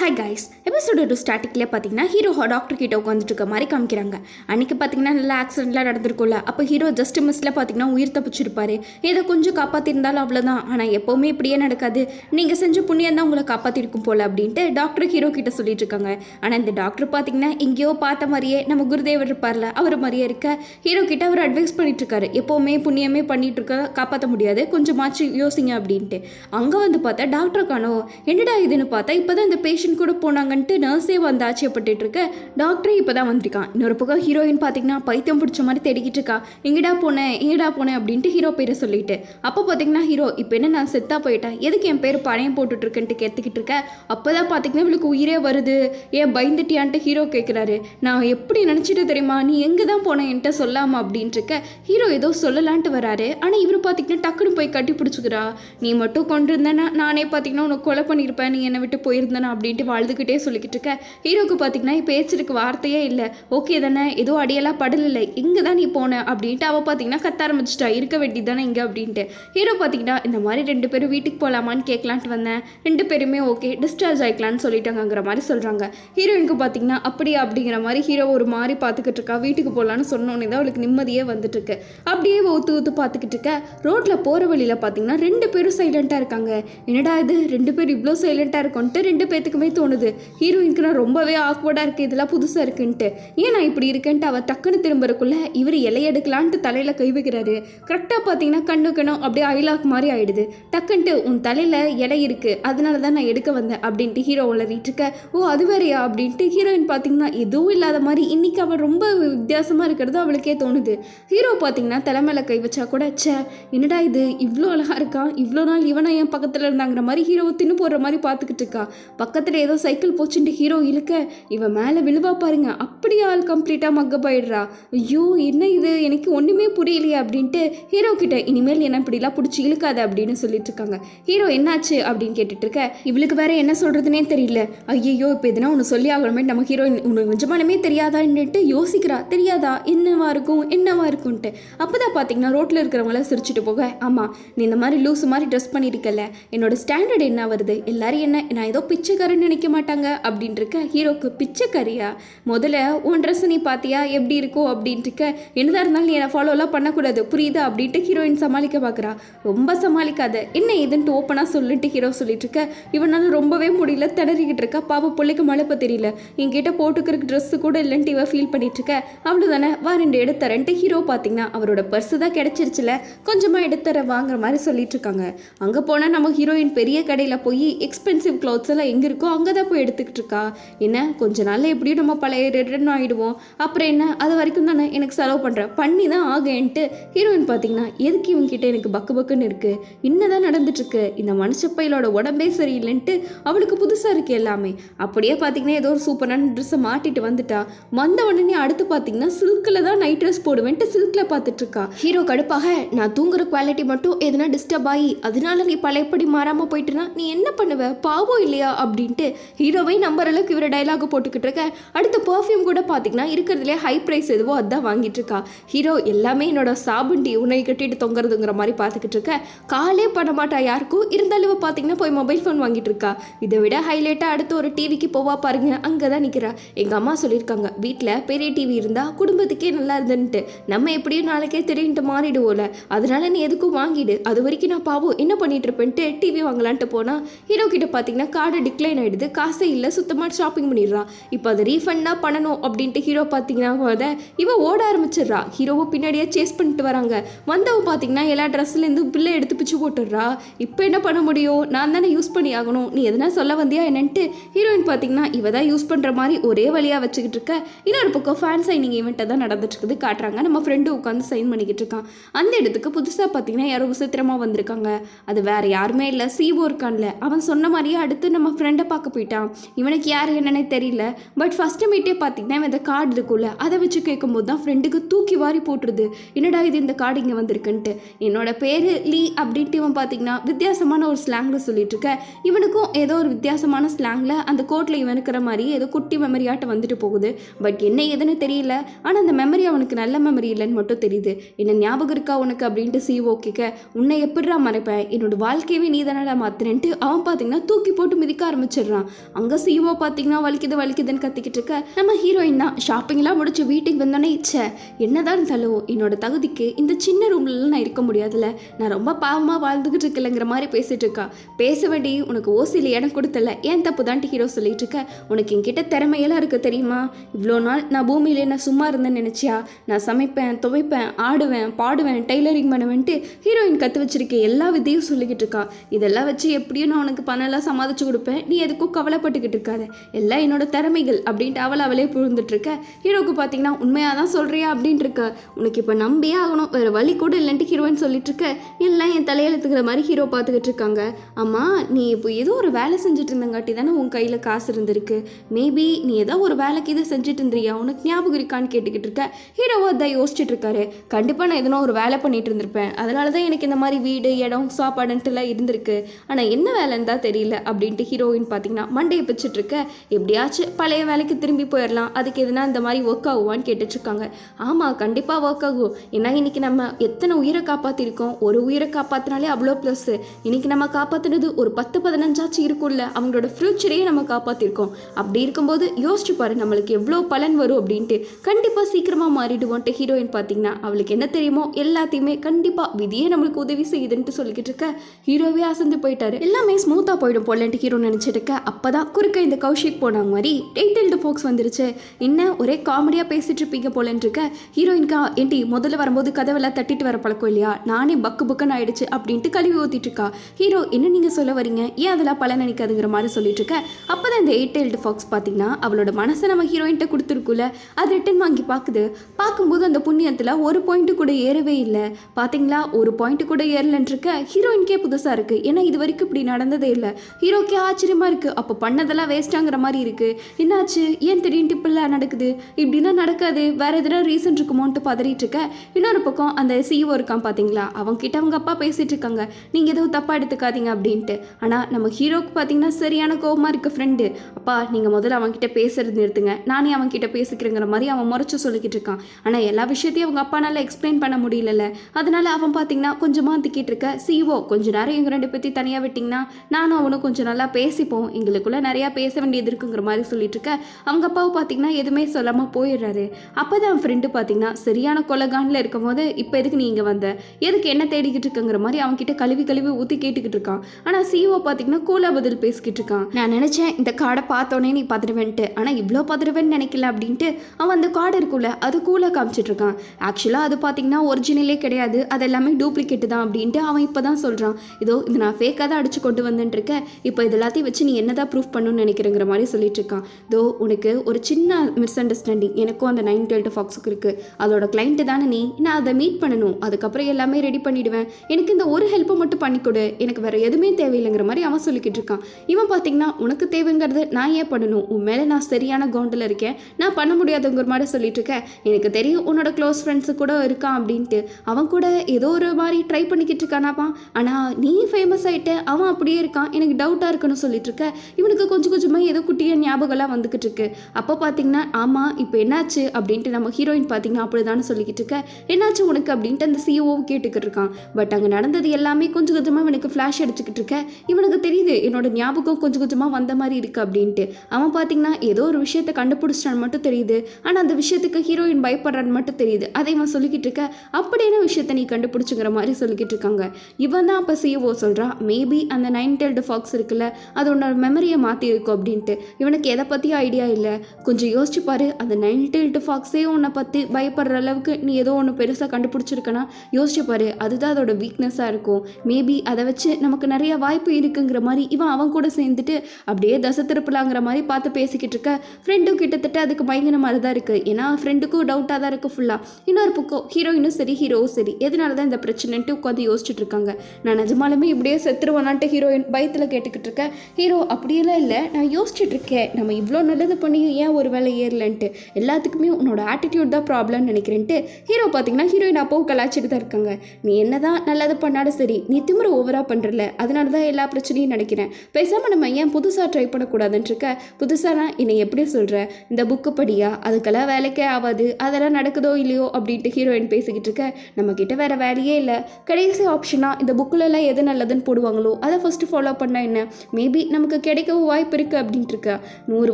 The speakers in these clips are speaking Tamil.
ஹாய் கைஸ் எபிசோடு டூ ஸ்டார்டிங்லேயே பார்த்தீங்கன்னா ஹீரோ டாக்டர் கிட்ட உட்காந்துட்டு இருக்க மாதிரி காமிக்கிறாங்க. அன்றைக்கி பார்த்தீங்கன்னா நல்லா ஆக்சிடென்ட்லாம் நடந்திருக்கும்ல அப்போ ஹீரோ ஜஸ்ட் மிஸ்ல பார்த்தீங்கன்னா உயிர் தப்பிச்சிருப்பாரு. ஏதோ கொஞ்சம் காப்பாற்றிருந்தாலும் அவ்வளோதான் ஆனால் எப்போவுமே இப்படியே நடக்காது. நீங்கள் செஞ்ச புண்ணியம் தான் உங்களை காப்பாற்றிருக்கும் போல அப்படின்ட்டு டாக்டர் ஹீரோ கிட்ட சொல்லிட்டு இருக்காங்க. ஆனால் இந்த டாக்டர் பார்த்தீங்கன்னா எங்கேயோ பார்த்த மாதிரியே நம்ம குருதேவர் இருப்பார்ல அவர் மாதிரியே இருக்க ஹீரோ கிட்ட அவர் அட்வைஸ் பண்ணிட்டு இருக்காரு. எப்போவுமே புண்ணியமே பண்ணிட்டு இருக்க காப்பாற்ற முடியாது. கொஞ்சமாச்சு யோசிங்க அப்படின்ட்டு. அங்கே வந்து பார்த்தா டாக்டர் காணோம். என்னடா இதுன்னு பார்த்தா இப்போ தான் இந்த பேஷண்ட் கூட போனாங்கன்ட்டு நர்ஸே வந்து ஆச்சரியப்பட்டுட்டு இருக்க டாக்டரே இப்போ தான் வந்திருக்கான். இன்னொரு பக்கம் ஹீரோயின் பார்த்தீங்கன்னா பைத்தியம் பிடிச்ச மாதிரி தேடிக்கிட்டு இருக்கா. எங்கடா போனேன் எங்கடா போனேன் அப்படின்ட்டு ஹீரோ பேரை சொல்லிட்டு. அப்போ பார்த்தீங்கன்னா ஹீரோ இப்போ என்ன நான் செத்தா போயிட்டேன். எதுக்கு என் பேர் பழையம் போட்டுட்ருக்கேன்ட்டு கேத்துக்கிட்டு இருக்க? அப்போ தான் பார்த்தீங்கன்னா இவளுக்கு உயிரே வருது. ஏன் பயந்துட்டியான்ட்டு ஹீரோ கேட்குறாரு நான் எப்படி நினச்சிட்டு தெரியுமா? நீ எங்கே தான் போனேன் என்கிட்ட சொல்லாம அப்படின்ட்டு இருக்க ஹீரோ ஏதோ சொல்லலான்ட்டு வராரு. ஆனால் இவர் பார்த்தீங்கன்னா டக்குன்னு போய் கட்டி பிடிச்சிக்கிறா. நீ மட்டும் கொண்டிருந்தேன்னா நானே பார்த்தீங்கன்னா உனக்கு கொலை பண்ணியிருப்பேன். நீ என்னை விட்டு போயிருந்தேனா அப்படின்ட்டு வாழ்ந்துக்கிட்டே சொல்லிக்கிட்டு இருக்கேன் ஹீரோக்கு பார்த்தீங்கன்னா இப்போ வார்த்தையே இல்லை. ஓகே தானே ஏதோ அடியெல்லாம் படலில்லை இங்கே தான் நீ போன அப்படின்ட்டு அவள் பார்த்தீங்கன்னா கத்த ஆரம்பிச்சிட்டா. இருக்க வேண்டி தானே இங்கே அப்படின்ட்டு. ஹீரோ பார்த்தீங்கன்னா இந்த மாதிரி ரெண்டு பேரும் வீட்டுக்கு போகலாமான்னு கேட்கலான்ட்டு வந்தேன். ரெண்டு பேருமே ஓகே டிஸ்சார்ஜ் ஆகிக்கலான்னு சொல்லிட்டாங்கங்கிற மாதிரி சொல்கிறாங்க ஹீரோயினுக்கு பார்த்தீங்கன்னா அப்படியே அப்படிங்கிற மாதிரி ஹீரோ ஒரு மாதிரி பார்த்துக்கிட்டு இருக்கா. வீட்டுக்கு போகலான்னு சொன்னோன்னே தான் அவளுக்கு நிம்மதியே வந்துட்டு இருக்கு. அப்படியே ஊத்து ஊத்து பார்த்துக்கிட்டு இருக்க. ரோட்டில் போகிற வழியில் பார்த்தீங்கன்னா ரெண்டு பேரும் சைலண்ட்டாக இருக்காங்க. என்னடா இது? ரெண்டு பேரும் இவ்வளோ சைலண்ட்டாக இருக்கும்ன்ட்டு ரெண்டு பேத்துக்குமே தோணுது. ஹீரோயினுக்கு நான் ரொம்பவே ஆக்வர்டாக இருக்குது இதெல்லாம் புதுசாக இருக்குன்ட்டு. ஏன் நான் இப்படி இருக்கேன்ட்டு அவள் டக்குன்னு திரும்புறக்குள்ள இவர் இலையெடுக்கலான்ட்டு தலையில் கை வைக்கிறாரு. கரெக்டாக பார்த்தீங்கன்னா கண்ணு கண்ணும் அப்படியே ஐலாக் மாதிரி ஆயிடுது. டக்குன்ட்டு உன் தலையில் இலை இருக்குது அதனால தான் நான் எடுக்க வந்தேன் அப்படின்ட்டு ஹீரோ உளறிட்டு இருக்க ஓ அது வேறையா அப்படின்ட்டு ஹீரோயின் பார்த்தீங்கன்னா எதுவும் இல்லாத மாதிரி இன்னைக்கு அவள் ரொம்ப வித்தியாசமாக இருக்கிறது அவளுக்கே தோணுது. ஹீரோ பார்த்தீங்கன்னா தலைமையில கை வச்சா கூட ச்சே என்னடா இது இவ்வளோ அழகாக இருக்கான் இவ்வளோ நாள் இவனை என் பக்கத்தில் இருந்தாங்கிற மாதிரி ஹீரோவை தின்னு போடுற மாதிரி பார்த்துக்கிட்டு இருக்கா. பக்கத்தில் ஏதோ சைக்கிள் போச்சுட்டு ஹீரோ இழுக்க இவன் மேலே விழுவா பாருங்க அப்படியே ஆள் கம்ப்ளீட்டாக மக்கப் ஆயிடுறா ஐயோ என்ன இது? எனக்கு ஒன்றுமே புரியலையே அப்படின்ட்டு ஹீரோ கிட்ட இனிமேல் என்ன இப்படிலாம் பிடிச்சி இழுக்காத அப்படின்னு சொல்லிட்டு இருக்காங்க. ஹீரோ என்னாச்சு? அப்படின்னு கேட்டுட்டு இருக்க இவளுக்கு வேற என்ன சொல்றதுனே தெரியல. ஐயோ இப்போ எதுனா ஒன்று சொல்லி ஆகணுமே நம்ம ஹீரோயின் உனக்கு நிஜமானமே தெரியாதான்னுட்டு யோசிக்கிறா. தெரியாதா? என்னவா இருக்கும்? என்னவா இருக்கும்ன்ட்டு. அப்போதான் பார்த்தீங்கன்னா ரோட்டில் இருக்கிறவங்கள சிரிச்சுட்டு போக ஆமாம் நீ இந்த மாதிரி லூஸ் மாதிரி ட்ரெஸ் பண்ணியிருக்கல என்னோட ஸ்டாண்டர்ட் என்ன வருது? எல்லாரும் என்ன நான் ஏதோ பிச்சைக்காரன் நினைக்க மாட்டாங்க அப்படின்ட்டுருக்க ஹீரோக்கு பிச்சைக்காரியா? முதல்ல உன் ட்ரெஸ் நீ பார்த்தியா எப்படி இருக்கோ? அப்படின்ட்டு இருக்க இருந்தாலும் நீ என்னை ஃபாலோலாம் பண்ணக்கூடாது. புரியுதா? அப்படின்ட்டு ஹீரோயின் சமாளிக்க பார்க்குறா ரொம்ப சமாளிக்காத. என்ன இதுன்ட்டு ஓப்பனாக சொல்லிட்டு ஹீரோ சொல்லிட்டு இருக்க இவனால ரொம்பவே முடியல. திணறிக்கிட்டு இருக்கா. பாவ பிள்ளைக்கு மழைப்ப தெரியல. என்கிட்ட போட்டுக்கிறக்கு ட்ரெஸ்ஸு கூட இல்லைன்ட்டு இவ ஃபீல் பண்ணிட்டு இருக்க அவ்வளோதானே வா ரெண்டு எடுத்தரேன்ட்டு ஹீரோ பார்த்தீங்கன்னா அவரோட பர்ஸு தான் கிடச்சிருச்சுல. கொஞ்சமாக எடுத்துற வாங்குற மாதிரி சொல்லிட்டு இருக்காங்க அங்கே போனால் நம்ம ஹீரோயின் பெரிய கடையில் போய் எக்ஸ்பென்சிவ் க்ளாத்ஸ் எல்லாம் எங்கே இருக்கோ அங்கே தான் போய் எடுத்துக்கிட்டு இருக்கா என்ன கொஞ்ச நாளில் எப்படியும் நம்ம பழைய ரிட்டர்ன் ஆகிடுவோம் அப்புறம் என்ன அது வரைக்கும் தானே எனக்கு செலவு பண்ணுறேன் பண்ணி தான் ஆகேன்ட்டு ஹீரோயின் பார்த்தீங்கன்னா எதுக்கு இவங்ககிட்ட எனக்கு பக்கு பக்குன்னு இருக்குது என்னதான் நடந்துட்டு இந்த மனுஷப்பையிலோட உடம்பே சரியில்லைன்ட்டு அவளுக்கு புதுசாக இருக்குது எல்லாமே. அப்படியே பார்த்தீங்கன்னா ஏதோ ஒரு சூப்பரான ட்ரெஸ்ஸை மாட்டிட்டு வந்துட்டா. வந்த உடனே அடுத்து பார்த்தீங்கன்னா சில்கில் தான் நைட் ட்ரெஸ் போடுவேன்ட்டு சில்கில் பார்த்துட்டு இருக்கா ஹீரோ கடுப்பாக நான் தூங்குற குவாலிட்டி மட்டும் எதுனா டிஸ்டர்ப் ஆகி அதனால நீ பழையப்படி மாறாமல் போயிட்டுனா நீ என்ன பண்ணுவ? பாவம் இல்லையா? அப்படின்ட்டு ஹீரோவை நம்பர் அளவுக்கு இவர் டைலாக் போட்டுக்கிட்டு இருக்க. அடுத்த பர்ஃப்யூம் கூட பார்த்தீங்கன்னா இருக்கிறதுலே ஹை ப்ரைஸ் எதுவோ அதான் வாங்கிட்டு இருக்கா. ஹீரோ எல்லாமே என்னோட சாபுண்டி உன்னை கட்டிட்டு தொங்குறதுங்கிற மாதிரி பார்த்துக்கிட்டு இருக்க. காலே பண்ண மாட்டா யாருக்கும் இருந்தாலும் இவ பார்த்தீங்கன்னா போய் மொபைல் ஃபோன் வாங்கிட்டு இருக்கா. இதை விட ஹைலைட்டாக அடுத்து ஒரு டிவிக்கு போவா பாருங்க அங்கே தான் நிற்கிறா எங்கள் அம்மா சொல்லியிருக்காங்க வீட்டில் பெரிய டிவி இருந்தால் குடும்பத்துக்கே நல்லா இருந்துன்ட்டு. நம்ம எப்படியும் நாளைக்கே தெரியுன்ட்டு மாறிடுவோம்ல. அதனால நீ எதுக்கும் வாங்கிடு. அது வரைக்கும் நான் பாவம் என்ன பண்ணிட்டு இருப்பேன்ட்டு டிவி வாங்கலான்ட்டு போனால் ஹீரோ கிட்ட பார்த்தீங்கன்னா கார்டு டிக்ளைன் ஆகிடுது காசே இல்லை சுத்தமாக ஷாப்பிங் பண்ணிடுறா. இப்போ அதை ரீஃபண்டாக பண்ணணும் அப்படின்ட்டு ஹீரோ பார்த்தீங்கன்னா போத இவ ஓட ஆரம்பிச்சிடுறா. ஹீரோவை பின்னாடியே சேஸ் பண்ணிட்டு வராங்க. வந்தவன் பார்த்தீங்கன்னா எல்லா ட்ரெஸ்லேருந்து பில்லை எடுத்து பிச்சு போட்டுடுறா. இப்போ என்ன பண்ண முடியும்? நான் தானே யூஸ் பண்ணி ஆகணும். நீ எதனா சொல்ல வந்தியா என்னன்ட்டு ஹீரோயின் பார்த்தீங்கன்னா இவ தான் யூஸ் பண்ணுற மாதிரி ஒரே வழியாக வச்சுக்கிட்டு இருக்க. இன்னொரு பக்கம் ஃபேன் சைனிங் ஈவெண்ட்டை தான் நடந்துட்டு இருக்குது. காட்டுறாங்க. நம்ம ஃப்ரெண்டு உட்காந்து சைன் பண்ணிக்கிட்டு இருக்கான். அந்த இடத்துக்கு புதுசாக பார்த்தீங்கன்னா யாரோ விசித்திரமாக வந்திருக்காங்க. அது வேற யாருமே இல்லை. சிஓ இருக்கான்ல அவன் சொன்ன மாதிரியே அடுத்து நம்ம ஃப்ரெண்டை பார்க்க போயிட்டான். இவனுக்கு யார் என்னன்னே தெரியல. பட் ஃபஸ்ட்டு மீட்டே பார்த்தீங்கன்னா இவன் இந்த கார்டு இருக்குல்ல அதை வச்சு கேட்கும்போது தான் ஃப்ரெண்டுக்கு தூக்கி வாரி போட்டுருது. என்னடா இது இந்த கார்டு இங்கே வந்திருக்குன்ட்டு. என்னோட பேர் லீ அப்படின்ட்டு இவன் பார்த்தீங்கன்னா வித்தியாசமான ஒரு ஸ்லாங்கில் சொல்லிட்டு இருக்க. இவனுக்கும் ஏதோ ஒரு வித்தியாசமான ஸ்லாங்கில் அந்த கோட்டில் இவன் இருக்கிற மாதிரி ஏதோ குட்டி மெமரியாட்ட வந்துட்டு போகுது. பட் என்ன ஏதுன்னு தெரியல. ஆனால் அந்த மெமரி அவனுக்கு நல்ல மெமரி இல்லைன்னு மட்டும் தெரியுது. என்ன ஞாபகம் இருக்கா உனக்கு அப்படின்ட்டு சிஓ கேட்க உன்னை எப்படிடா மறைப்பேன் என்னோட வாழ்க்கையவே நீ தானடா மாத்துறேன்ட்டு அவன் பார்த்தீங்கன்னா தூக்கி போட்டு மிதிக்க ஆரம்பிச்சிடுறான். போயிடுறான் அங்கே சிஓ பார்த்தீங்கன்னா வலிக்குது வலிக்குதுன்னு கத்திக்கிட்டு இருக்க. நம்ம ஹீரோயின் தான். ஷாப்பிங்லாம் முடிச்சு வீட்டுக்கு வந்தோடனே ச்சே என்னதான் இருந்தாலும் என்னோட தகுதிக்கு இந்த சின்ன ரூம்லலாம் நான் இருக்க முடியாதுல்ல. நான் ரொம்ப பாவமாக வாழ்ந்துக்கிட்டு இருக்கலங்கிற மாதிரி பேசிட்டு இருக்கா. பேச வேண்டி உனக்கு ஓசியில் இடம் கொடுத்தல. ஏன் தப்பு தான்ட்டு ஹீரோ சொல்லிட்டு இருக்க? உனக்கு என்கிட்ட திறமையெல்லாம் இருக்கு தெரியுமா? இவ்வளோ நாள் நான் பூமியிலே நான் சும்மா இருந்தேன்னு நினச்சியா? நான் சமைப்பேன் துவைப்பேன் ஆடுவேன் பாடுவேன் டெய்லரிங் பண்ணுவேன்ட்டு ஹீரோயின் கற்று வச்சிருக்க எல்லா விதையும் சொல்லிக்கிட்டு இருக்கா. இதெல்லாம் வச்சு எப்படியும் நான் உனக்கு பணம்லாம் சமாளிச்சு கொடுப்பேன். நீ எதுக்கும் கவலைப்பட்டுக்கிட்டு இருக்காத. எல்லாம் என்னோட திறமைகள் அப்படின்ட்டு அவள் அவளே புழுந்துட்டுருக்க ஹீரோக்கு பார்த்தீங்கன்னா உண்மையாக தான் சொல்கிறியா அப்படின்ட்டு இருக்க. உனக்கு இப்போ நம்பியே ஆகணும். வேறு வழி கூட இல்லைன்ட்டு ஹீரோன்னு சொல்லிட்டு இருக்க. எல்லாம் என் தலையெழுத்துக்கிற மாதிரி ஹீரோ பார்த்துக்கிட்டு இருக்காங்க. அம்மா நீ இப்போ ஏதோ ஒரு வேலை செஞ்சுட்டு இருந்தங்காட்டி தானே உன் கையில் காசு இருந்திருக்கு. மேபி நீ ஏதோ ஒரு வேலைக்கு இதை செஞ்சுட்டு இருந்தியா உனக்கு ஞாபகம் இருக்கான்னு கேட்டுக்கிட்டு இருக்க. ஹீரோவா அதை யோசிச்சுட்டு இருக்காரு. கண்டிப்பாக நான் எதனா ஒரு வேலை பண்ணிட்டு இருந்திருப்பேன். அதனால தான் எனக்கு இந்த மாதிரி வீடு இடம் சாப்பாடுன்ட்டுலாம் இருந்திருக்கு. ஆனால் என்ன வேலைன்னு தான் தெரியல அப்படின்ட்டு ஹீரோயின் பார்த்து பார்த்தீங்கன்னா மண்டையை பிச்சுட்ருக்க எப்படியாச்சும் பழைய வேலைக்கு திரும்பி போயிடலாம். அதுக்கு எதுனா இந்த மாதிரி ஒர்க் ஆகுவான்னு கேட்டுட்டு இருக்காங்க ஆமாம் கண்டிப்பாக ஒர்க் ஆகும். ஏன்னா இன்னைக்கு நம்ம எத்தனை உயிரை காப்பாற்றிருக்கோம் ஒரு உயிரை காப்பாற்றினாலே அவ்வளோ ப்ளஸ் இன்னைக்கு நம்ம காப்பாற்றுனது ஒரு பத்து பதினஞ்சாச்சும் இருக்கும்ல. அவங்களோட ஃப்யூச்சரையே நம்ம காப்பாற்றிருக்கோம் அப்படி இருக்கும்போது யோசிச்சு பாரு நம்மளுக்கு எவ்வளோ பலன் வரும் அப்படின்ட்டு. கண்டிப்பாக சீக்கிரமாக மாறிடுவோன்ட்டு ஹீரோயின் பார்த்தீங்கன்னா அவளுக்கு என்ன தெரியுமோ எல்லாத்தையுமே கண்டிப்பாக விதியே நம்மளுக்கு உதவி செய்யுதுன்ட்டு சொல்லிக்கிட்டு இருக்க. ஹீரோவே அசந்து போயிட்டாரு. எல்லாமே ஸ்மூத்தாக போயிடும் போலன்ட்டு ஹீரோ நினச்சிட்டு இருக்க அப்பதான் குறுக்க இந்த கௌஷிக் போனாங்க மாதிரி டெய்டெல்டு ஃபோக்ஸ் வந்துருச்சு. என்ன ஒரே காமெடியாக பேசிட்டு இருப்பீங்க போலன்னு இருக்க. ஹீரோயின்கா ஏன்டி முதல்ல வரும்போது கதவெல்லாம் தட்டிட்டு வர பழக்கம் இல்லையா? நானே பக்கு புக்குன்னு ஆயிடுச்சு அப்படின்ட்டு கழுவி ஊற்றிட்டு இருக்கா. ஹீரோ என்ன நீங்கள் சொல்ல வரீங்க? ஏன் அதெல்லாம் பலன் நினைக்காதுங்கிற மாதிரி சொல்லிட்டு இருக்க. அப்பதான் இந்த எயிட்டெயில்டு ஃபாக்ஸ் பார்த்தீங்கன்னா அவளோட மனசை நம்ம ஹீரோயின்ட்ட கொடுத்துருக்குல்ல அது ரிட்டன் வாங்கி பார்க்குது பார்க்கும்போது அந்த புண்ணியத்தில் ஒரு பாயிண்ட் கூட ஏறவே இல்லை. பார்த்தீங்களா ஒரு பாயிண்ட் கூட ஏறலன்னு ஹீரோயின்கே புதுசாக இருக்குது ஏன்னா இது வரைக்கும் இப்படி நடந்ததே இல்லை. ஹீரோக்கே ஆச்சரியமாக இருக்குது இருக்கு. அப்போ பண்ணதெல்லாம் வேஸ்ட்டாங்கிற மாதிரி இருக்கு. என்னாச்சு? ஏன் திடீர்னு இப்படிலாம் நடக்குது? இப்படின்னா நடக்காது. வேறு எதனா ரீசன் இருக்குமோன்ட்டு பதறிட்டு இருக்க. இன்னொரு பக்கம் அந்த சிஇஓ இருக்கான் பார்த்தீங்களா அவங்க கிட்ட அவங்க அப்பா பேசிகிட்டு இருக்காங்க. நீங்கள் எதுவும் தப்பாக எடுத்துக்காதீங்க அப்படின்ட்டு. ஆனால் நம்ம ஹீரோக்கு பார்த்தீங்கன்னா சரியான கோபமாக இருக்க ஃப்ரெண்டு அப்பா நீங்கள் முதல்ல அவன்கிட்ட பேசுறது நிறுத்துங்க. நானே அவன்கிட்ட பேசிக்கிறேங்கிற மாதிரி அவன் முறைச்சு சொல்லிக்கிட்டு இருக்கான். ஆனால் எல்லா விஷயத்தையும் அவங்க அப்பானால எக்ஸ்பிளைன் பண்ண முடியலல்ல. அதனால அவன் பார்த்தீங்கன்னா கொஞ்சமாக திக்கிட்டு இருக்க. சிஓ கொஞ்ச நேரம் எங்கள் ரெண்டு பற்றி தனியாக விட்டிங்கன்னா நானும் அவனும் கொஞ்சம் நல்லா பேசிப்போம். எங்களுக்குள்ள நிறையா பேச வேண்டியது இருக்குங்கிற மாதிரி சொல்லிட்டு இருக்க அவங்க அப்பாவை பார்த்தீங்கன்னா எதுவுமே சொல்லாமல் போயிடுறாரு. அப்போ தான் ஃப்ரெண்டு பார்த்தீங்கன்னா சரியான கொலகானில் இருக்கும் போது இப்போ எதுக்கு நீங்கள் வந்த? எதுக்கு என்ன தேடிக்கிட்டு இருக்குங்கிற மாதிரி அவன்கிட்ட கழுவி கழுவி ஊற்றி கேட்டுக்கிட்டு இருக்கான். ஆனால் சிஓ பார்த்தீங்கன்னா கூலா பதில் பேசிக்கிட்டு இருக்கான். நான் நினச்சேன் இந்த கார்டை பார்த்தோன்னே நீ பதறுவேன்ட்டு. ஆனால் இவ்வளோ பதறுவேன்னு நினைக்கல அப்படின்ட்டு அவன் அந்த கார்டு இருக்குல்ல அது கூலாக காமிச்சிட்டு இருக்கான். ஆக்சுவலாக அது பார்த்தீங்கன்னா ஒரிஜினலே கிடையாது. அது எல்லாமே டூப்ளிகேட் தான் அப்படின்ட்டு அவன் இப்போ தான் சொல்கிறான் இதோ இது நான் ஃபேக்காக தான் அடிச்சு கொண்டு வந்துட்டு இருக்கேன். இப்போ இது எல்லாத்தையும் வச்சு நீ என்னதான் ப்ரூஃப் பண்ணணும்னு நினைக்கிறேங்கிற மாதிரி சொல்லிட்டு இருக்கான் தோ உனக்கு ஒரு சின்ன மிஸ் அண்டர்ஸ்டாண்டிங் எனக்கும் அந்த நைன் டுவெல்ட்டு ஃபாக்ஸுக்கு இருக்குது அதோட கிளைண்ட்டு தானே நீ. நான் அதை மீட் பண்ணணும். அதுக்கப்புறம் எல்லாமே ரெடி பண்ணிடுவேன். எனக்கு இந்த ஒரு ஹெல்ப்பை மட்டும் பண்ணி கொடு. எனக்கு வேறு எதுவுமே தேவையில்லைங்கிற மாதிரி அவன் சொல்லிக்கிட்டு இருக்கான். இவன் பார்த்தீங்கன்னா உனக்கு தேவைங்கிறது நான் ஏன் பண்ணணும்? உன் மேலே நான் சரியான கவுண்டில் இருக்கேன். நான் பண்ண முடியாதுங்கிற மாதிரி சொல்லிட்டு இருக்கேன் எனக்கு தெரியும் உன்னோட க்ளோஸ் ஃப்ரெண்ட்ஸு கூட இருக்கான் அப்படின்ட்டு. அவன் கூட ஏதோ ஒரு மாதிரி ட்ரை பண்ணிக்கிட்டு இருக்கானாப்பா. ஆனால் நீ ஃபேமஸ் ஆகிட்ட அவன் அப்படியே இருக்கான். எனக்கு டவுட்டாக இருக்குன்னு சொல்லிட்டு இருக்க. இவனுக்கு கொஞ்சம் கொஞ்சமாக ஏதோ குட்டிய ஞாபகம்லாம் வந்துக்கிட்டு இருக்கு. அப்போ பார்த்தீங்கன்னா ஆமாம் இப்போ என்னாச்சு அப்படின்ட்டு நம்ம ஹீரோயின் பார்த்தீங்கன்னா அப்படிதான்னு சொல்லிக்கிட்டு இருக்க. என்னாச்சு உனக்கு அப்படின்ட்டு அந்த சிஓ கேட்டுக்கிட்டு இருக்கான். பட் அங்கே நடந்தது எல்லாமே கொஞ்சம் கொஞ்சமாக இவனுக்கு ஃப்ளாஷ் அடிச்சுக்கிட்டு இருக்க. இவனுக்கு தெரியுது என்னோட ஞாபகம் கொஞ்சம் கொஞ்சமாக வந்த மாதிரி இருக்கு அப்படின்ட்டு. அவன் பார்த்தீங்கன்னா ஏதோ ஒரு விஷயத்தை கண்டுபிடிச்சிட்டான்னு மட்டும் தெரியுது. ஆனால் அந்த விஷயத்துக்கு ஹீரோயின் பயப்படுறான்னு மட்டும் தெரியுது. அதை இவன் சொல்லிக்கிட்டு இருக்க. அப்படியான விஷயத்தை நீ கண்டுபிடிச்சுங்கிற மாதிரி சொல்லிக்கிட்டு இருக்காங்க. இவன் தான் அப்போ சிஓ சொல்கிறான் மேபி அந்த நைன் டெல்டு ஃபாக்ஸ் இருக்குல்ல அது உன்னோட மெமரியை மாற்றியிருக்கும் அப்படின்ட்டு. இவனுக்கு எதை பற்றியும் ஐடியா இல்லை. கொஞ்சம் யோசிச்சு பாரு அந்த நைன் டெல்டு ஃபாக்ஸே உன்னை பற்றி பயப்படுற அளவுக்கு நீ ஏதோ ஒன்று பெருசாக கண்டுபிடிச்சிருக்கனா? யோசிச்சு பாரு அதுதான் அதோட வீக்னஸாக இருக்கும். மேபி அதை வச்சு நமக்கு நிறைய வாய்ப்பு இருக்குங்கிற மாதிரி இவன் அவன் கூட சேர்ந்துட்டு அப்படியே தசை திருப்பலாங்கிற மாதிரி பார்த்து பேசிக்கிட்டு இருக்க. ஃப்ரெண்டும் கிட்டத்தட்ட அதுக்கு பயங்கர மாதிரி தான் இருக்குது ஏன்னா ஃப்ரெண்டுக்கும் டவுட்டாக தான் இருக்குது ஃபுல்லாக இன்னொரு பக்கம் ஹீரோயினும் சரி ஹீரோவும் சரி. எதனால தான் இந்த பிரச்சனைன்ட்டு உட்காந்து யோசிச்சுட்டு இருக்காங்க. நான் நிஜமாலுமே இப்படியே செத்துருவானான்ட்டு ஹீரோயின் பயத்தில் கேட்டுக்கிட்டு இருக்கேன் ஹீரோ அப்படியெல்லாம் இல்லை. நான் யோசிச்சுட்டு இருக்கேன் நம்ம இவ்வளோ நல்லது பண்ணியும் ஏன் ஒரு வேலை ஏறலன்ட்டு. எல்லாத்துக்குமே உன்னோட ஆட்டிடியூட் தான் ப்ராப்ளம்னு நினைக்கிறேன்ட்டு ஹீரோ பார்த்தீங்கன்னா ஹீரோயின் அப்போ கலாச்சிட்டு தான் இருக்காங்க. நீ என்ன தான் நல்லது பண்ணாலும் சரி நீ திமிரு ஓவராக பண்ணுறல அதனால தான் எல்லா பிரச்சனையும் நினைக்கிறேன். பேசாமல் நம்ம ஏன் புதுசாக ட்ரை பண்ணக்கூடாதுன்னு இருக்க? புதுசாக நான் என்னை எப்படி சொல்கிறேன் இந்த புக்கு படியா? அதுக்கெல்லாம் வேலைக்கே ஆகாது. அதெல்லாம் நடக்குதோ இல்லையோ அப்படின்ட்டு ஹீரோயின் பேசிக்கிட்டு இருக்க? நம்மக்கிட்ட வேறு வேற வேலையே இல்லை. கடைசி ஆப்ஷனாக இந்த புக்கிலலாம் எது நல்லதுன்னு போடுவாங்களோ அதை ஃபஸ்ட்டு ஃபாலோ பண்ணால் என்ன? மேபி நமக்கு உனக்கு கிடைக்கவும் வாய்ப்பு இருக்குது அப்படின்ட்டு இருக்கா. நூறு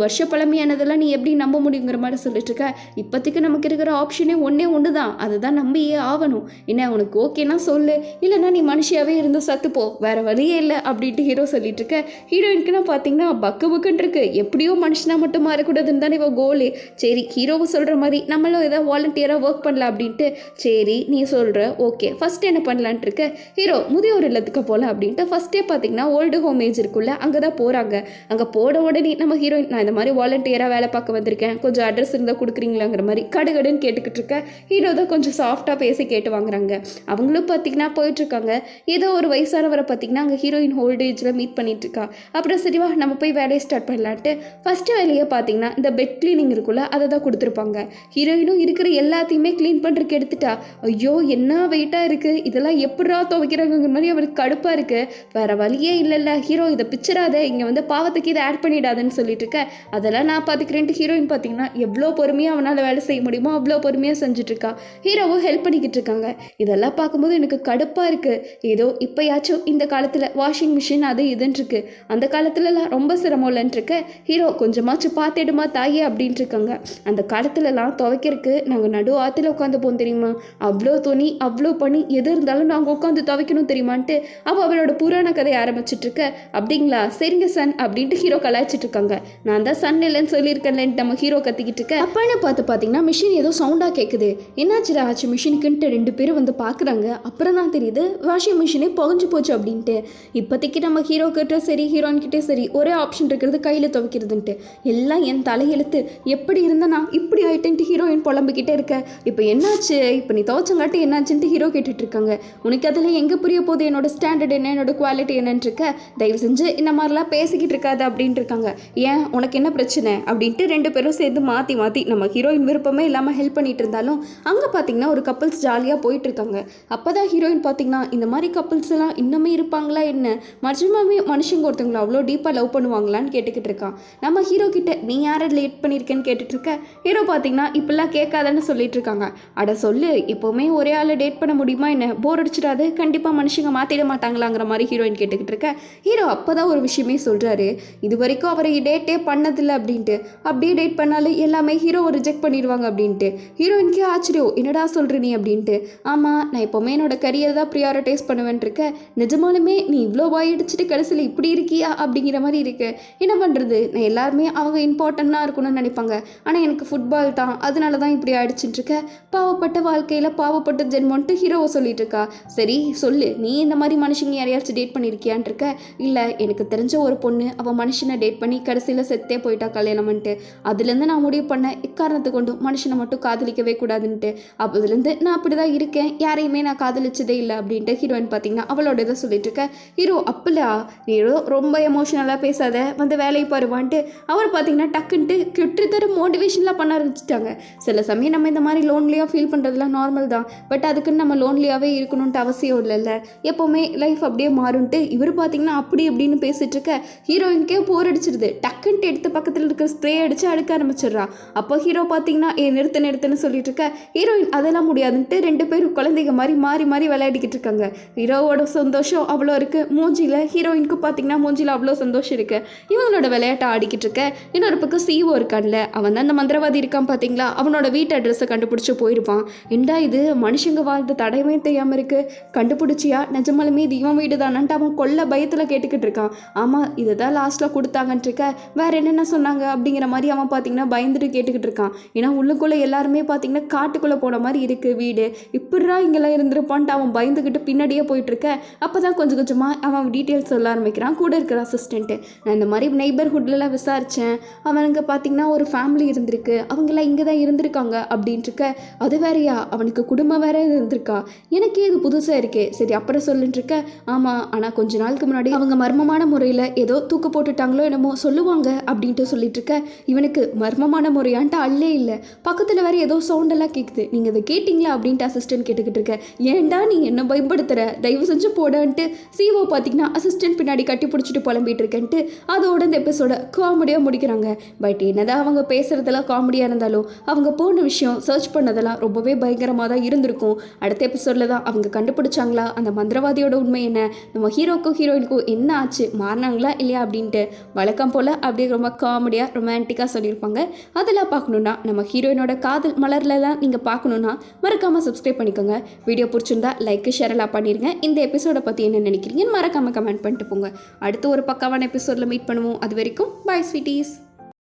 வருஷம் பழமையானதெல்லாம் நீ எப்படி நம்ப முடியுங்கிற மாதிரி சொல்லிட்டு இருக்க. இப்போதைக்கு நமக்கு இருக்கிற ஆப்ஷனே ஒன்றே ஒன்று தான் அதை தான் நம்பியே ஆகணும். என்ன உனக்கு ஓகேனா சொல்லு. இல்லைன்னா நீ மனுஷியாவே இருந்து சத்துப்போ வேற வழியே இல்லை அப்படின்ட்டு ஹீரோ சொல்லிட்டு இருக்க. ஹீரோயினுக்குன்னா பார்த்தீங்கன்னா பக்கு பக்குன்னு இருக்கு. எப்படியோ மனுஷனா மட்டும் மாறக்கூடாதுன்னு தானே இவள் கோலு சரி ஹீரோவை சொல்கிற மாதிரி நம்மளும் ஏதாவது வாலண்டியராக ஒர்க் பண்ணலாம் அப்படின்ட்டு. சரி நீ சொல்கிற ஓகே ஃபஸ்ட்டு என்ன பண்ணலான்ட்டு இருக்க? ஹீரோ முதியோர் இல்லத்துக்கு போகலாம் அப்படின்ட்டு ஃபஸ்ட்டே பார்த்தீங்கன்னா ஓல்டு ஹோம் ஏஜ் இருக்குல்ல அங்கே தான் போகிறாங்க அங்கே போன உடனே நம்ம ஹீரோயின் நான் இந்த மாதிரி வாலண்டியராக வேலை பார்க்க வந்திருக்கேன். கொஞ்சம் அட்ரஸ் இருந்தால் கொடுக்குறீங்களாங்கிற மாதிரி கடுகடுன்னு கேட்டுக்கிட்டு இருக்க. ஹீரோ தான் கொஞ்சம் சாஃப்டாக பேசி கேட்டு வாங்குறாங்க. அவங்களும் பார்த்தீங்கன்னா போயிட்டுருக்காங்க ஏதோ ஒரு வயசானவரை பார்த்தீங்கன்னா அங்கே ஹீரோயின் ஹோல்டேஜில் மீட் பண்ணிட்டு இருக்கா. அப்புறம் சரிவா நம்ம போய் வேலையை ஸ்டார்ட் பண்ணலான்ட்டு ஃபஸ்ட்டு வேலையை பார்த்தீங்கன்னா இந்த பெட் க்ளீனிங் இருக்குல்ல அதை தான் கொடுத்துருப்பாங்க. ஹீரோயினும் இருக்கிற எல்லாத்தையுமே க்ளீன் பண்ணுறதுக்கு எடுத்துட்டா ஐயோ என்ன வெயிட்டாக இருக்குது இதெல்லாம் எப்படா துவைக்கிறாங்கிற மாதிரி அவருக்கு கடுப்பாக இருக்குது வேற வழியே இல்லைல்ல. ஹீரோ இதை பிச்சராத இங்கே வந்து பாவத்துக்கு இதை ஆட் பண்ணிடாதுன்னு சொல்லிட்டு இருக்க அதெல்லாம் நான் பார்த்துக்கிறேன்ட்டு ஹீரோயின் பார்த்தீங்கன்னா எவ்வளோ பொறுமையாக அவனால் வேலை செய்ய முடியுமோ அவ்வளோ பொறுமையாக செஞ்சுட்டு இருக்கா ஹீரோவும் ஹெல்ப் பண்ணிக்கிட்டு இருக்காங்க இதெல்லாம் பார்க்கும்போது எனக்கு கடுப்பாக இருக்குது ஏதோ இப்போயாச்சும் இந்த காலத்தில் வாஷிங் மிஷின் அது இதுன்னு இருக்கு அந்த காலத்துலலாம் ரொம்ப சிரமம் இல்லைன்னு ஹீரோ கொஞ்சமாச்சும் பார்த்துடுமா தாயே அப்படின்ட்டுருக்காங்க அந்த காலத்துலலாம் துவைக்கிறதுக்கு நாங்கள் நடு ஆற்றுல உட்காந்துப்போம் தெரியுமா? அவ்வளோ துணி அவ்வளோ பனி எது இருந்தாலும் நாங்கள் உட்காந்து துவைக்கணும் தெரியுமான்ட்டு அவள் அவளோட புராண கதையை ஆரம்பிச்சிட்டு இருக்க அப்படிங்களா? சரிங்க சன் அப்படின்ட்டு ஹீரோ கலாய்ச்சிட்டு இருக்காங்க நான் தான் சன் இல்லைன்னு சொல்லியிருக்கேன்லன்ட்டு நம்ம ஹீரோ கத்திக்கிட்டு இருக்க. அப்பன்னு பார்த்து பார்த்தீங்கன்னா மிஷின் ஏதோ சவுண்டாக கேட்குது என்னாச்சுடா ஆச்சு மிஷினுக்குன்ட்டு ரெண்டு பேரும் வந்து பார்க்குறாங்க அப்புறம் தான் தெரியுது வாஷிங் மிஷினே புகஞ்சு போச்சு அப்படின்ட்டு. இப்போதைக்கு நம்ம ஹீரோ கிட்ட சரி ஹீரோயின் கிட்டே சரி ஒரே ஆப்ஷன் இருக்கிறது கையில் துவைக்கிறதுன்ட்டு. எல்லாம் என் தலையெழுத்து. எப்படி இருந்தனா இப்படி ஆயிட்டேன்ட்டு ஹீரோயின் புலம்பிக்கிட்டே இருக்க. இப்போ என்னாச்சு? இப்போ நீ துவச்சங்காட்டி என்னாச்சுன்ட்டு ஹீரோ கேட்டுட்டு இருக்காங்க உனக்கு அதில் எங்கே புரிய போகுது? என்னோட ஸ்டாண்டர்ட் என்ன? என்னோட குவாலிட்டி என்னன்னு இருக்க. தயவு செஞ்சு இந்த மாதிரிலாம் பேசிக்கிட்டு இருக்காது அப்படின்ட்டு இருக்காங்க. ஏன்? உனக்கு என்ன பிரச்சனை? அப்படின்ட்டு ரெண்டு பேரும் சேர்ந்து மாற்றி மாற்றி நம்ம ஹீரோயின் விருப்பமே இல்லாமல் ஹெல்ப் பண்ணிட்டு இருந்தாலும் அங்கே பார்த்தீங்கன்னா ஒரு கப்பல்ஸ் ஜாலியாக போயிட்டு இருக்காங்க. அப்போ தான் ஹீரோயின் பார்த்தீங்கன்னா இந்த மாதிரி கப்பல்ஸ் எல்லாம் இன்னுமே இருப்பாங்களா என்ன? மஜமாவே மனுஷங்க ஒருத்தவங்களை அவ்வளோ டீப்பாக லவ் பண்ணுவாங்களான்னு கேட்டுக்கிட்டு இருக்கான். நம்ம ஹீரோ கிட்ட நீ யாரை லேட் பண்ணியிருக்கேன்னு கேட்டுட்டு இருக்க? ஹீரோ பார்த்தீங்கன்னா இப்பெல்லாம் கேட்காதன்னு சொல்லிட்டு இருக்காங்க. அட சொல்லு எப்போவுமே ஒரே ஆளை டேட் பண்ண முடியுமா என்ன? போர் அடிச்சிடாது. கண்டிப்பாக மனுஷங்க மாற்றிட மாட்டாங்களாங்கிற மாதிரி ஹீரோயின் கேட்டுக்கிட்டு இருக்க. ஹீரோ அப்போ தான் ஒரு விஷயமே சொல்கிறாரு இது வரைக்கும் அவரை டேட்டே பண்ணதில்லை அப்படின்ட்டு. அப்படியே டேட் பண்ணாலே எல்லாமே ஹீரோவை ரிஜெக்ட் பண்ணிடுவாங்க அப்படின்ட்டு. ஹீரோயின்கே ஆச்சரியம் என்னடா சொல்கிற நீ? அப்படின்ட்டு. ஆமாம் நான் எப்போவுமே என்னோட கரியர் தான் ப்ரியாரிட்டைஸ் பண்ணுவேன் இருக்கேன் நிஜமாலுமே நீ இவ்வளோ வாய் அடிச்சுட்டு கடைசியில் இப்படி இருக்கியா? அப்படிங்கிற மாதிரி இருக்கு. என்ன பண்ணுறது நான் எல்லாருமே அவங்க இம்பார்ட்டண்ட்டாக இருக்கணும்னு நினைப்பாங்க. ஆனால் எனக்கு ஃபுட்பால் தான். அதனால தான் இப்படி ஆயிடுச்சுட்டுருக்க பாவப்பட்ட வாழ்க்கையில் பாவப்பட்ட ஜென்மன்ட்டு ஹீரோவை சொல்லிட்டு இருக்கா. சரி சொல்லு. நீ இந்த மாதிரி மனுஷங்க யாரையாச்சும் டேட் பண்ணியிருக்கியான் இருக்க? இல்லை எனக்கு தெரிஞ்ச ஒரு பொண்ணு அவள் மனுஷனை டேட் பண்ணி கடைசியில் செத்தே போயிட்டா கல்யாணம்ன்ட்டு. அதுலேருந்து நான் முடிவு பண்ணேன் இக்காரணத்தை கொண்டு மனுஷனை மட்டும் காதலிக்கவே கூடாதுன்ட்டு. அப்போதுலேருந்து நான் அப்படி தான் இருக்கேன் யாரையுமே நான் காதலிச்சதே இல்லை அப்படின்ட்டு ஹீரோயின் பார்த்தீங்கன்னா அவளோட இதை சொல்லிட்டு இருக்கேன் ஹீரோ அப்பலா நீ ஏதோ ரொம்ப எமோஷனலாக பேசாத வந்து வேலையை பாருவான்ட்டு. அவர் பார்த்தீங்கன்னா டக்குன்ட்டு கிட்டு தர மோட்டிவேஷன்லாம் பண்ண ஆரம்பிச்சிட்டாங்க. சில சமயம் நம்ம இந்த மாதிரி லோன்லியாக ஃபீல் பண்ணுறதுலாம் நார்மல் தான். பட் அதுக்குன்னு நம்ம லோன்லியாகவே இருக்கணுன்ட்டு அவசியம் இல்லைல்ல. எப்போவுமே லைஃப் அப்படியே மாறும்ட்டு இவர் பார்த்தீங்கன்னா அப்படி இப்படின்னு பேசிட்டு இருக்க ஹீரோயினுக்கே போர் அடிச்சிருது. டக்குன்ட்டு எடுத்து பக்கத்தில் இருக்கிற ஸ்ப்ரே அடித்து அடுக்க ஆரம்பிச்சிடுறா. அப்போ ஹீரோ பார்த்தீங்கன்னா ஏ நிறுத்து நிறுத்துன்னு சொல்லிட்டு இருக்க. ஹீரோயின் அதெல்லாம் முடியாதுன்ட்டு ரெண்டு பேரும் குழந்தைங்க மாதிரி மாறி மாறி விளையாடிக்கிட்டு இருக்காங்க. ஹீரோவோட சந்தோஷம் அவ்வளோ இருக்கு. மூஞ்சியில் ஹீரோயினுக்கு பார்த்தீங்கன்னா மூஞ்சியில் அவ்வளோ சந்தோஷம் இருக்கு. இவங்களோட விளையாட்டை ஆடிக்கிட்டு இருக்க. இன்னொரு பக்கம் சிஓ இருக்கான்ல. அவன் தான் அந்த மந்திரவாதி இருக்கான் பார்த்தீங்களா அவனோட வீட்டு அட்ரஸை கண்டுபிடிச்சி போயிருப்பான். ஏண்டா இது? மனுஷங்க வாழ்ந்த தடையமே தெரியாமல் இருக்கு. கண்டுபிடிச்சியா? நிஜமாலுமே இது இவன் வீடு தானான்ட்டு அவன் கொல்ல பயத்தில் கேட்டுக்கிட்டு இருக்கான். ஆமாம் இதை தான் லாஸ்ட்டில் கொடுத்தாங்கன்ட்டு இருக்க. வேற என்னென்ன சொன்னாங்க அப்படிங்கிற மாதிரி அவன் பார்த்தீங்கன்னா பயந்துட்டு கேட்டுக்கிட்டு இருக்கான். ஏன்னா உள்ளுக்குள்ளே எல்லாருமே பார்த்தீங்கன்னா காட்டுக்குள்ளே போன மாதிரி இருக்குது வீடு. இப்படிரா இங்கெல்லாம் இருந்திருப்பான்ட்டு அவன் பயந்துக்கிட்டு பின்னாடியே போயிட்டு இருக்க. அப்போ தான் கொஞ்சம் கொஞ்சமாக அவன் டீட்டெயில்ஸ் சொல்ல ஆரம்பிக்கிறான். கூட இருக்கிற அசிஸ்டண்ட்டு நான் இந்த மாதிரி நெய்பர்ஹுட்லலாம் விசாரித்தேன் அவனுங்க பார்த்தீங்கன்னா ஒரு ஃபேமிலி இருந்திருக்கு. அவங்கெல்லாம் இங்கே தான் இருந்திருக்காங்க அப்படின்ட்டுருக்க அது வேறயா? அவனுக்கு குடும்பம் வேற இருந்திருக்கா? எனக்கே இது புதுசாக இருக்கே. சரி அப்புறம் சொல்லிட்டு இருக்க. ஆமாம் ஆனால் கொஞ்ச நாளுக்கு முன்னாடி அவங்க மர்மமான முறையில் ஏதோ தூக்கு போட்டுட்டாங்களோ என்னமோ சொல்லுவாங்க அப்படின்ட்டு சொல்லிட்டு இருக்க இவனுக்கு மர்மமான முறையான்ட்டு அல்லே இல்லை. பக்கத்தில் வேற ஏதோ சவுண்டெல்லாம் கேட்குது நீங்கள் இதை கேட்டிங்களா அப்படின்ட்டு அசிஸ்டன்ட் கேட்டுக்கிட்டு இருக்க. ஏன்டா நீ என்ன பயன்படுத்துகிற தயவு செஞ்சு போடான்ட்டு சிஓ பார்த்தீங்கன்னா அசிஸ்டன்ட் பின்னாடி கட்டி பிடிச்சிட்டு புலம்பிட்டு இருக்கேன்ட்டு அதோட இந்த எபிசோட காமெடியாக முடிக்கிறாங்க. பட் என்னதான் அவங்க பேசுகிறதெல்லாம் காமெடியாக இருந்தாலும் அவங்க போன விஷயம் சர்ச் பண்ணதெல்லாம் ரொம்பவே பயங்கரமாக தான் இருந்திருக்கும். அடுத்த எபிசோடில் தான் அவங்க கண்டுபிடிச்சாங்களா? அந்த மந்திரவாதியோட உண்மை என்ன? நம்ம ஹீரோக்கும் ஹீரோயினுக்கும் என்ன ஆச்சு? மாறினாங்களா? சொல்லியிருக்காங்களா இல்லையா அப்படின்ட்டு. வழக்கம் போல் அப்படியே ரொம்ப காமெடியாக ரொமான்டிக்காக சொல்லியிருப்பாங்க. அதெல்லாம் பார்க்கணுன்னா நம்ம ஹீரோயினோட காதல் மலரில் தான் நீங்கள் பார்க்கணுன்னா மறக்காமல் சப்ஸ்கிரைப் பண்ணிக்கோங்க. வீடியோ பிடிச்சிருந்தா லைக் ஷேர் எல்லாம் பண்ணிடுங்க இந்த எபிசோடை பற்றி என்ன நினைக்கிறீங்கன்னு மறக்காமல் கமெண்ட் பண்ணிட்டு போங்க. அடுத்து ஒரு பக்காவான எபிசோடில் மீட் பண்ணுவோம். அது வரைக்கும் பாய் ஸ்வீட்டீஸ்